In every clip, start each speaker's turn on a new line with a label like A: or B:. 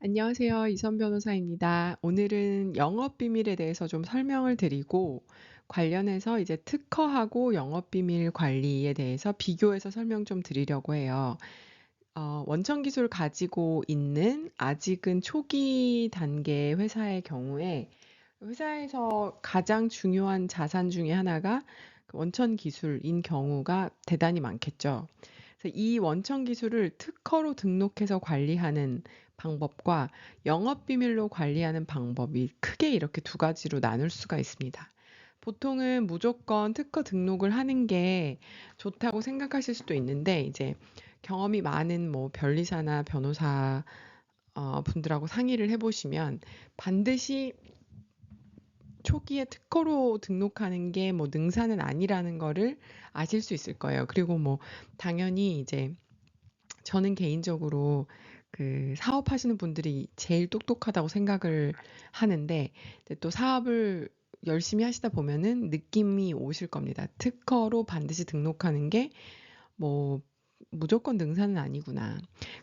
A: 안녕하세요. 이선 변호사입니다. 오늘은 영업 비밀에 대해서 좀 설명을 드리고 관련해서 이제 특허하고 영업 비밀 관리에 대해서 비교해서 설명 좀 드리려고 해요. 어, 원천 기술을 가지고 있는 아직은 초기 단계 회사의 경우에 회사에서 가장 중요한 자산 중에 하나가 그 원천 기술인 경우가 대단히 많겠죠. 그래서 이 원천 기술을 특허로 등록해서 관리하는 방법과 영업 비밀로 관리하는 방법이 크게 이렇게 두 가지로 나눌 수가 있습니다. 보통은 무조건 특허 등록을 하는 게 좋다고 생각하실 수도 있는데 이제 경험이 많은 뭐 변리사나 변호사 어, 분들하고 상의를 해보시면 반드시 초기에 특허로 등록하는 게 뭐 능사는 아니라는 거를 아실 수 있을 거예요. 그리고 뭐 당연히 이제 저는 개인적으로 그 사업하시는 분들이 제일 똑똑하다고 생각을 하는데 또 사업을 열심히 하시다 보면은 느낌이 오실 겁니다. 특허로 반드시 등록하는 게 뭐 무조건 능사는 아니구나.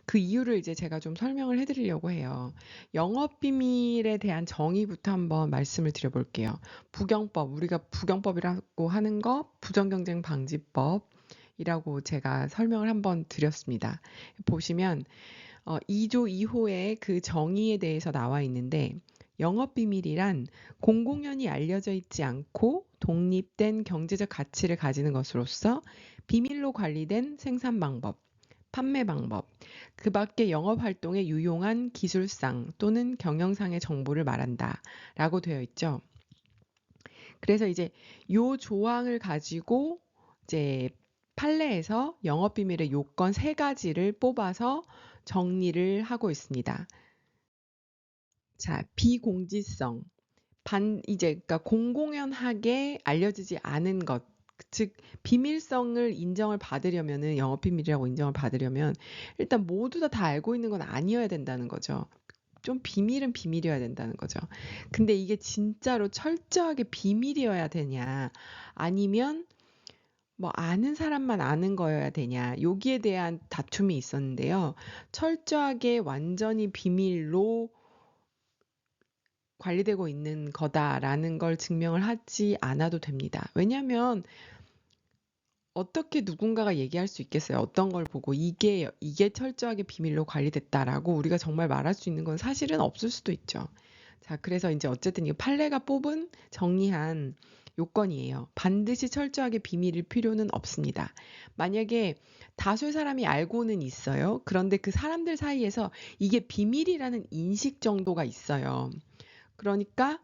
A: 그 이유를 이제 제가 좀 설명을 해드리려고 해요. 영업 비밀에 대한 정의부터 한번 말씀을 드려볼게요. 부경법, 우리가 부경법이라고 하는 거 부정경쟁 방지법 이라고 제가 설명을 한번 드렸습니다. 보시면 어, 2조 2호의 그 정의에 대해서 나와 있는데 영업비밀이란 공공연히 알려져 있지 않고 독립된 경제적 가치를 가지는 것으로서 비밀로 관리된 생산 방법, 판매 방법, 그 밖에 영업 활동에 유용한 기술상 또는 경영상의 정보를 말한다. 라고 되어 있죠. 그래서 이제 요 조항을 가지고 이제 판례에서 영업 비밀의 요건 세 가지를 뽑아서 정리를 하고 있습니다. 자, 비공지성. 반, 이제, 그러니까 공공연하게 알려지지 않은 것. 즉, 비밀성을 인정을 받으려면은, 영업 비밀이라고 인정을 받으려면, 일단 모두 다 다 알고 있는 건 아니어야 된다는 거죠. 좀 비밀은 비밀이어야 된다는 거죠. 근데 이게 진짜로 철저하게 비밀이어야 되냐, 아니면 뭐 아는 사람만 아는 거여야 되냐, 여기에 대한 다툼이 있었는데요. 철저하게 완전히 비밀로 관리되고 있는 거다라는 걸 증명을 하지 않아도 됩니다. 왜냐하면 어떻게 누군가가 얘기할 수 있겠어요? 어떤 걸 보고 이게 이게 철저하게 비밀로 관리됐다라고 우리가 정말 말할 수 있는 건 사실은 없을 수도 있죠. 자, 그래서 이제 어쨌든 이 판례가 뽑은 정리한 요건이에요. 반드시 철저하게 비밀일 필요는 없습니다. 만약에 다수의 사람이 알고는 있어요. 그런데 그 사람들 사이에서 이게 비밀이라는 인식 정도가 있어요. 그러니까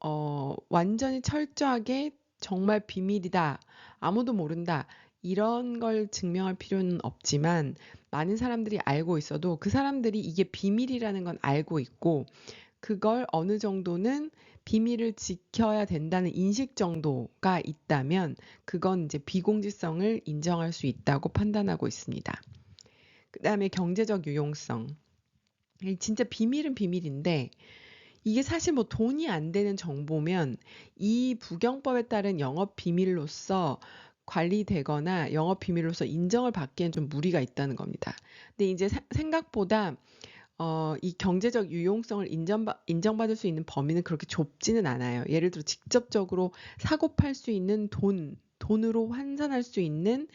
A: 어, 완전히 철저하게 정말 비밀이다. 아무도 모른다. 이런 걸 증명할 필요는 없지만 많은 사람들이 알고 있어도 그 사람들이 이게 비밀이라는 건 알고 있고 그걸 어느 정도는 비밀을 지켜야 된다는 인식 정도가 있다면 그건 이제 비공지성을 인정할 수 있다고 판단하고 있습니다. 그 다음에 경제적 유용성. 진짜 비밀은 비밀인데 이게 사실 뭐 돈이 안 되는 정보면 이 부경법에 따른 영업 비밀로서 관리되거나 영업 비밀로서 인정을 받기엔 좀 무리가 있다는 겁니다. 근데 이제 생각보다 어, 이 경제적 유용성을 인정받, 인정받을 수 있는 범위는 그렇게 좁지는 않아요. 예를 들어 직접적으로 사고 팔 수 있는 돈, 돈으로 환산할 수 있는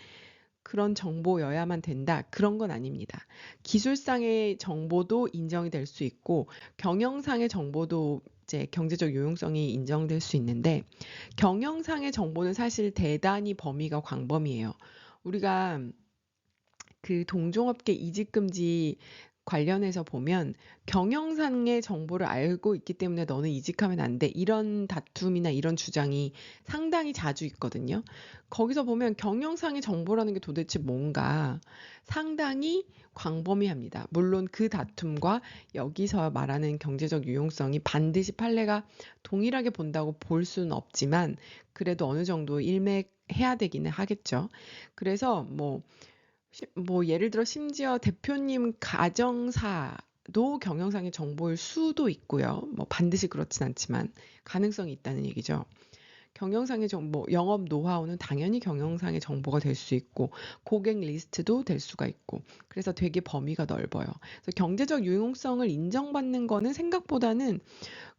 A: 그런 정보여야만 된다. 그런 건 아닙니다. 기술상의 정보도 인정이 될 수 있고 경영상의 정보도 이제 경제적 요용성이 인정될 수 있는데 경영상의 정보는 사실 대단히 범위가 광범위해요. 우리가 그 동종업계 이직 금지 관련해서 보면 경영상의 정보를 알고 있기 때문에 너는 이직하면 안 돼. 이런 다툼이나 이런 주장이 상당히 자주 있거든요. 거기서 보면 경영상의 정보라는 게 도대체 뭔가 상당히 광범위합니다. 물론 그 다툼과 여기서 말하는 경제적 유용성이 반드시 판례가 동일하게 본다고 볼 수는 없지만 그래도 어느 정도 일맥해야 되기는 하겠죠. 그래서 뭐 뭐 예를 들어 심지어 대표님 가정사도 경영상의 정보일 수도 있고요. 뭐 반드시 그렇진 않지만 가능성이 있다는 얘기죠. 경영상의 정보, 영업 노하우는 당연히 경영상의 정보가 될 수 있고 고객 리스트도 될 수가 있고 그래서 되게 범위가 넓어요. 그래서 경제적 유용성을 인정받는 거는 생각보다는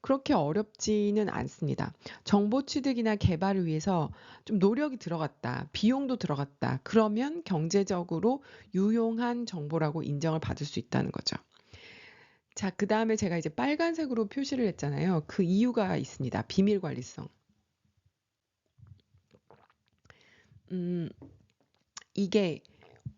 A: 그렇게 어렵지는 않습니다. 정보 취득이나 개발을 위해서 좀 노력이 들어갔다, 비용도 들어갔다. 그러면 경제적으로 유용한 정보라고 인정을 받을 수 있다는 거죠. 자, 그 다음에 제가 이제 빨간색으로 표시를 했잖아요. 그 이유가 있습니다. 비밀 관리성. 음, 이게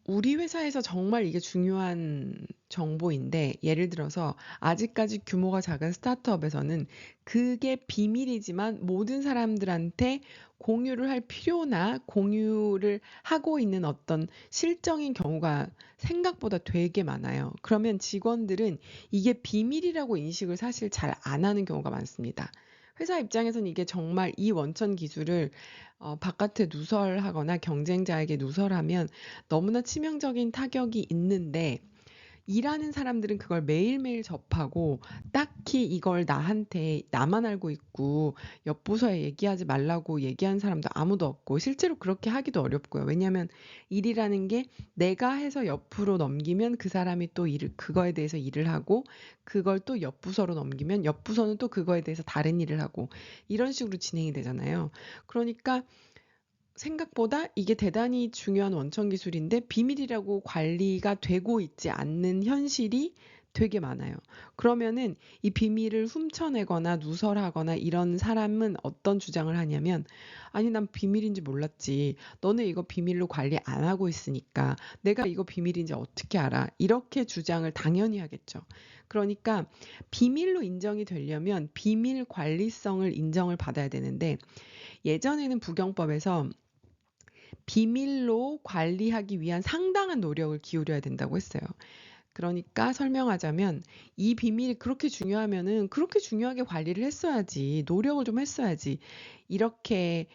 A: 우리 회사에서 정말 이게 중요한 정보인데 예를 들어서 아직까지 규모가 작은 스타트업에서는 그게 비밀이지만 모든 사람들한테 공유를 할 필요나 공유를 하고 있는 어떤 실정인 경우가 생각보다 되게 많아요. 그러면 직원들은 이게 비밀이라고 인식을 사실 잘 안 하는 경우가 많습니다. 회사 입장에서는 이게 정말 이 원천 기술을 어, 바깥에 누설하거나 경쟁자에게 누설하면 너무나 치명적인 타격이 있는데 일하는 사람들은 그걸 매일매일 접하고 딱히 이걸 나한테 나만 알고 있고 옆 부서에 얘기하지 말라고 얘기한 사람도 아무도 없고 실제로 그렇게 하기도 어렵고요. 왜냐하면 일이라는 게 내가 해서 옆으로 넘기면 그 사람이 또 일을 그거에 대해서 일을 하고 그걸 또 옆 부서로 넘기면 옆 부서는 또 그거에 대해서 다른 일을 하고 이런 식으로 진행이 되잖아요. 그러니까 생각보다 이게 대단히 중요한 원천 기술인데 비밀이라고 관리가 되고 있지 않는 현실이 되게 많아요. 그러면은 이 비밀을 훔쳐내거나 누설하거나 이런 사람은 어떤 주장을 하냐면 아니 난 비밀인지 몰랐지. 너네 이거 비밀로 관리 안 하고 있으니까 내가 이거 비밀인지 어떻게 알아? 이렇게 주장을 당연히 하겠죠. 그러니까 비밀로 인정이 되려면 비밀 관리성을 인정을 받아야 되는데 예전에는 부경법에서 비밀로 관리하기 위한 상당한 노력을 기울여야 된다고 했어요. 그러니까 설명하자면 이 비밀이 그렇게 중요하면은 그렇게 중요하게 관리를 했어야지. 노력을 좀 했어야지. 이렇게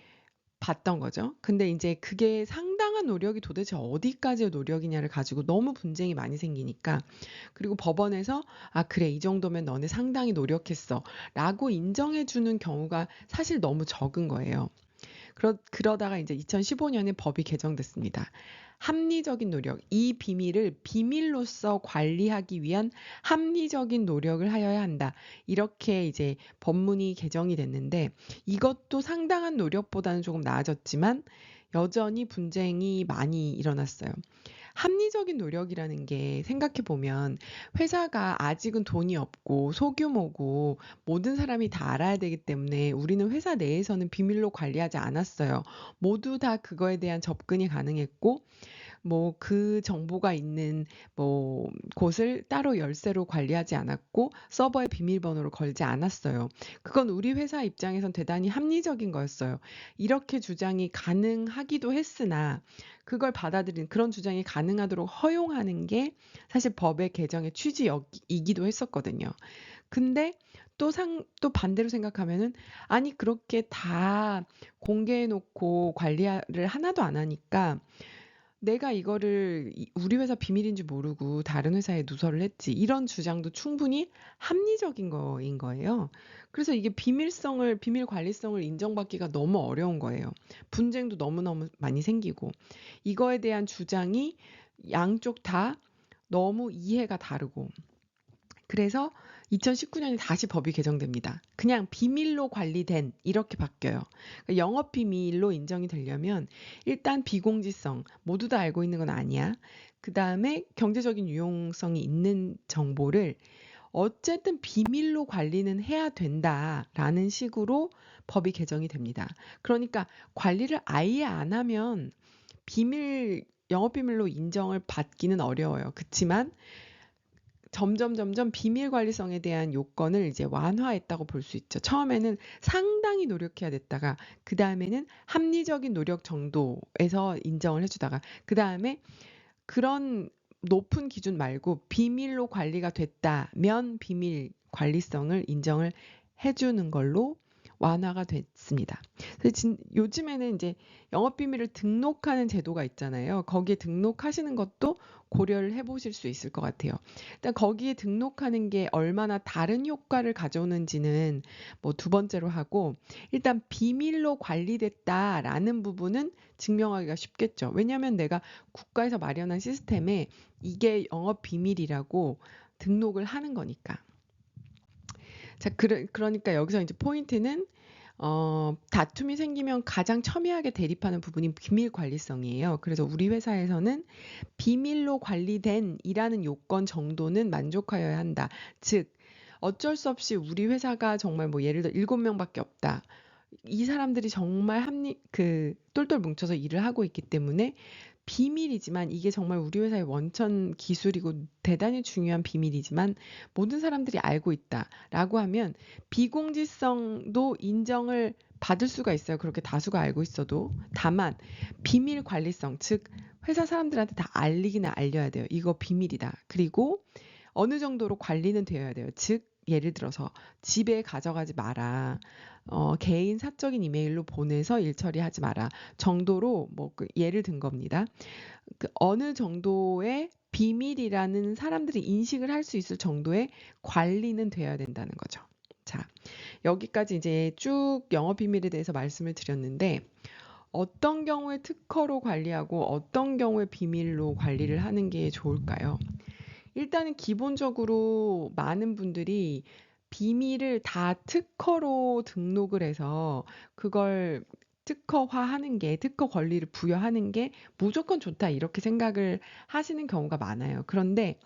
A: 봤던 거죠. 근데 이제 그게 상당한 노력이 도대체 어디까지의 노력이냐를 가지고 너무 분쟁이 많이 생기니까 그리고 법원에서 아 그래 이 정도면 너네 상당히 노력했어 라고 인정해 주는 경우가 사실 너무 적은 거예요. 그러, 그러다가 이제 2015년에 법이 개정됐습니다. 합리적인 노력, 이 비밀을 비밀로서 관리하기 위한 합리적인 노력을 하여야 한다. 이렇게 이제 법문이 개정이 됐는데 이것도 상당한 노력보다는 조금 나아졌지만 여전히 분쟁이 많이 일어났어요. 합리적인 노력이라는 게 생각해 보면 회사가 아직은 돈이 없고 소규모고 모든 사람이 다 알아야 되기 때문에 우리는 회사 내에서는 비밀로 관리하지 않았어요. 모두 다 그거에 대한 접근이 가능했고 뭐 그 정보가 있는 뭐 곳을 따로 열쇠로 관리하지 않았고 서버에 비밀번호를 걸지 않았어요. 그건 우리 회사 입장에선 대단히 합리적인 거였어요. 이렇게 주장이 가능하기도 했으나 그걸 받아들인 그런 주장이 가능하도록 허용하는 게 사실 법의 개정의 취지이기도 했었거든요. 근데 또 상, 또 반대로 생각하면은, 아니, 그렇게 다 공개해 놓고 관리를 하나도 안 하니까, 내가 이거를 우리 회사 비밀인지 모르고 다른 회사에 누설을 했지. 이런 주장도 충분히 합리적인 거인 거예요. 그래서 이게 비밀성을, 비밀 관리성을 인정받기가 너무 어려운 거예요. 분쟁도 너무너무 많이 생기고. 이거에 대한 주장이 양쪽 다 너무 이해가 다르고. 그래서 2019년에 다시 법이 개정됩니다. 그냥 비밀로 관리된 이렇게 바뀌어요. 그러니까 영업 비밀로 인정이 되려면 일단 비공지성 모두 다 알고 있는 건 아니야. 그 다음에 경제적인 유용성이 있는 정보를 어쨌든 비밀로 관리는 해야 된다라는 식으로 법이 개정이 됩니다. 그러니까 관리를 아예 안 하면 비밀 영업 비밀로 인정을 받기는 어려워요. 그렇지만 점점 점점 비밀 관리성에 대한 요건을 이제 완화했다고 볼 수 있죠. 처음에는 상당히 노력해야 됐다가 그 다음에는 합리적인 노력 정도에서 인정을 해주다가 그 다음에 그런 높은 기준 말고 비밀로 관리가 됐다면 비밀 관리성을 인정을 해주는 걸로 완화가 됐습니다. 진, 요즘에는 이제 영업 비밀을 등록하는 제도가 있잖아요. 거기에 등록하시는 것도 고려를 해보실 수 있을 것 같아요. 일단 거기에 등록하는 게 얼마나 다른 효과를 가져오는지는 뭐 두 번째로 하고 일단 비밀로 관리됐다라는 부분은 증명하기가 쉽겠죠. 왜냐하면 내가 국가에서 마련한 시스템에 이게 영업 비밀이라고 등록을 하는 거니까. 자, 그러, 그러니까 여기서 이제 포인트는 어, 다툼이 생기면 가장 첨예하게 대립하는 부분이 비밀 관리성이에요. 그래서 우리 회사에서는 비밀로 관리된 이라는 요건 정도는 만족하여야 한다. 즉, 어쩔 수 없이 우리 회사가 정말 뭐 예를 들어 일곱 명밖에 없다. 이 사람들이 정말 합리 그 똘똘 뭉쳐서 일을 하고 있기 때문에 비밀이지만 이게 정말 우리 회사의 원천 기술이고 대단히 중요한 비밀이지만 모든 사람들이 알고 있다라고 하면 비공지성도 인정을 받을 수가 있어요. 그렇게 다수가 알고 있어도. 다만 비밀 관리성, 즉 회사 사람들한테 다 알리기는 알려야 돼요. 이거 비밀이다. 그리고 어느 정도로 관리는 되어야 돼요. 즉 예를 들어서 집에 가져가지 마라. 어, 개인 사적인 이메일로 보내서 일 처리하지 마라. 정도로 뭐 그 예를 든 겁니다. 그 어느 정도의 비밀이라는 사람들이 인식을 할 수 있을 정도의 관리는 되어야 된다는 거죠. 자, 여기까지 이제 쭉 영업 비밀에 대해서 말씀을 드렸는데 어떤 경우에 특허로 관리하고 어떤 경우에 비밀로 관리를 하는 게 좋을까요? 일단은 기본적으로 많은 분들이 비밀을 다 특허로 등록을 해서 그걸 특허화하는 게 특허 권리를 부여하는 게 무조건 좋다 이렇게 생각을 하시는 경우가 많아요. 그런데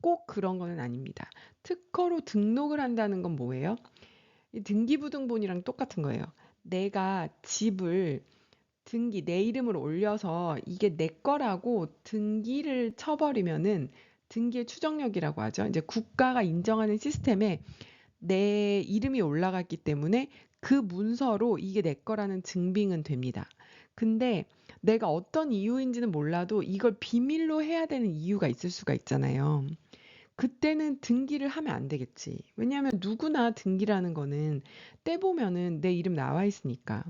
A: 꼭 그런 거는 아닙니다. 특허로 등록을 한다는 건 뭐예요? 등기부등본이랑 똑같은 거예요. 내가 집을 등기 내 이름으로 올려서 이게 내 거라고 등기를 쳐버리면은 등기의 추정력이라고 하죠. 이제 국가가 인정하는 시스템에 내 이름이 올라갔기 때문에 그 문서로 이게 내 거라는 증빙은 됩니다. 근데 내가 어떤 이유인지는 몰라도 이걸 비밀로 해야 되는 이유가 있을 수가 있잖아요. 그때는 등기를 하면 안 되겠지. 왜냐하면 누구나 등기라는 거는 떼보면은 내 이름 나와 있으니까.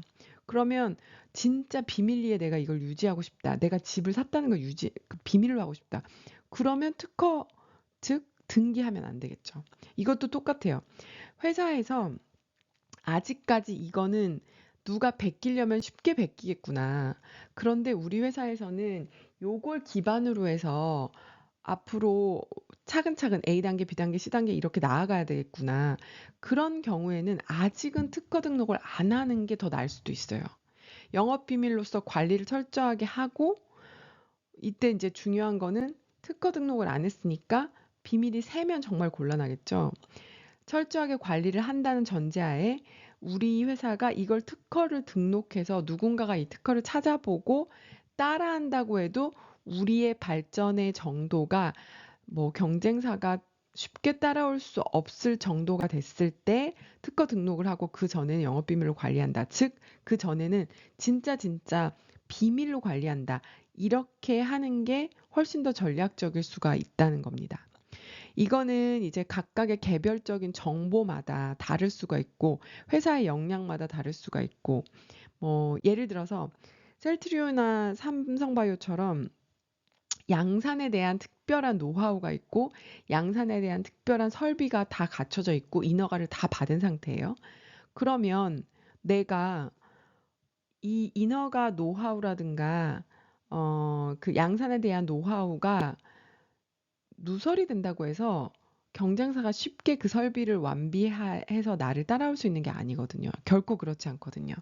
A: 그러면 진짜 비밀리에 내가 이걸 유지하고 싶다. 내가 집을 샀다는 걸 유지, 그 비밀로 하고 싶다. 그러면 특허, 즉 등기하면 안 되겠죠. 이것도 똑같아요. 회사에서 아직까지 이거는 누가 베끼려면 쉽게 베끼겠구나. 그런데 우리 회사에서는 요걸 기반으로 해서 앞으로 차근차근 A단계, B단계, C단계 이렇게 나아가야 되겠구나. 그런 경우에는 아직은 특허 등록을 안 하는 게 더 나을 수도 있어요. 영업 비밀로서 관리를 철저하게 하고 이때 이제 중요한 거는 특허 등록을 안 했으니까 비밀이 새면 정말 곤란하겠죠. 철저하게 관리를 한다는 전제하에 우리 회사가 이걸 특허를 등록해서 누군가가 이 특허를 찾아보고 따라한다고 해도 우리의 발전의 정도가 뭐 경쟁사가 쉽게 따라올 수 없을 정도가 됐을 때 특허 등록을 하고 그 전에는 영업 비밀로 관리한다. 즉, 그 전에는 진짜 진짜 비밀로 관리한다. 이렇게 하는 게 훨씬 더 전략적일 수가 있다는 겁니다. 이거는 이제 각각의 개별적인 정보마다 다를 수가 있고 회사의 역량마다 다를 수가 있고 뭐 예를 들어서 셀트리오나 삼성바이오처럼 양산에 대한 특별한 노하우가 있고 양산에 대한 특별한 설비가 다 갖춰져 있고 인허가를 다 받은 상태예요. 그러면 내가 이 인허가 노하우라든가 어, 그 양산에 대한 노하우가 누설이 된다고 해서 경쟁사가 쉽게 그 설비를 완비해서 나를 따라올 수 있는 게 아니거든요. 결코 그렇지 않거든요.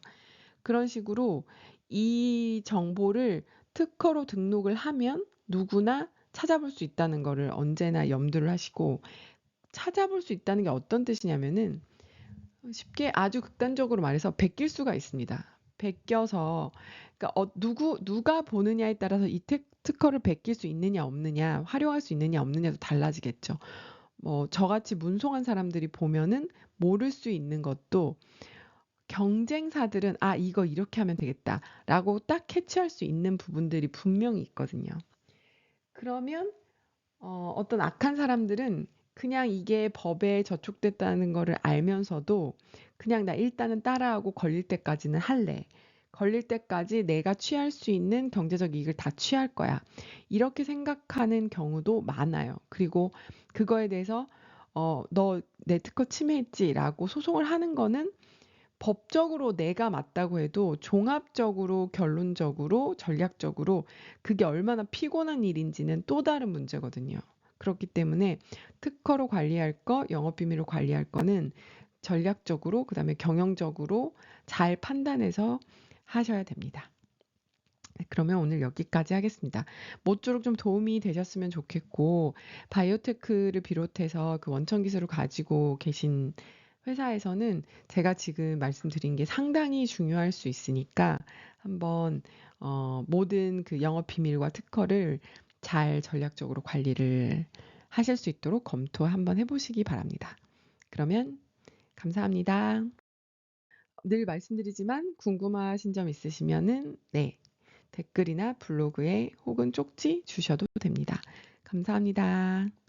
A: 그런 식으로 이 정보를 특허로 등록을 하면 누구나 찾아볼 수 있다는 거를 언제나 염두를 하시고 찾아볼 수 있다는 게 어떤 뜻이냐면은 쉽게 아주 극단적으로 말해서 베낄 수가 있습니다. 베껴서 그러니까 어, 누구 누가 보느냐에 따라서 이 특, 특허를 베낄 수 있느냐 없느냐 활용할 수 있느냐 없느냐도 달라지겠죠. 뭐 저같이 문송한 사람들이 보면은 모를 수 있는 것도 경쟁사들은 아 이거 이렇게 하면 되겠다라고 딱 캐치할 수 있는 부분들이 분명히 있거든요. 그러면 어, 어떤 악한 사람들은 그냥 이게 법에 저촉됐다는 거를 알면서도 그냥 나 일단은 따라하고 걸릴 때까지는 할래. 걸릴 때까지 내가 취할 수 있는 경제적 이익을 다 취할 거야. 이렇게 생각하는 경우도 많아요. 그리고 그거에 대해서 어, 너 내 특허 침해했지라고 소송을 하는 거는 법적으로 내가 맞다고 해도 종합적으로 결론적으로 전략적으로 그게 얼마나 피곤한 일인지는 또 다른 문제거든요. 그렇기 때문에 특허로 관리할 거, 영업 비밀로 관리할 거는 전략적으로, 그 다음에 경영적으로 잘 판단해서 하셔야 됩니다. 네, 그러면 오늘 여기까지 하겠습니다. 모쪼록 좀 도움이 되셨으면 좋겠고, 바이오테크를 비롯해서 그 원천 기술을 가지고 계신 회사에서는 제가 지금 말씀드린 게 상당히 중요할 수 있으니까 한번 어, 모든 그 영업 비밀과 특허를 잘 전략적으로 관리를 하실 수 있도록 검토 한번 해보시기 바랍니다. 그러면 감사합니다. 늘 말씀드리지만 궁금하신 점 있으시면은 네 댓글이나 블로그에 혹은 쪽지 주셔도 됩니다. 감사합니다.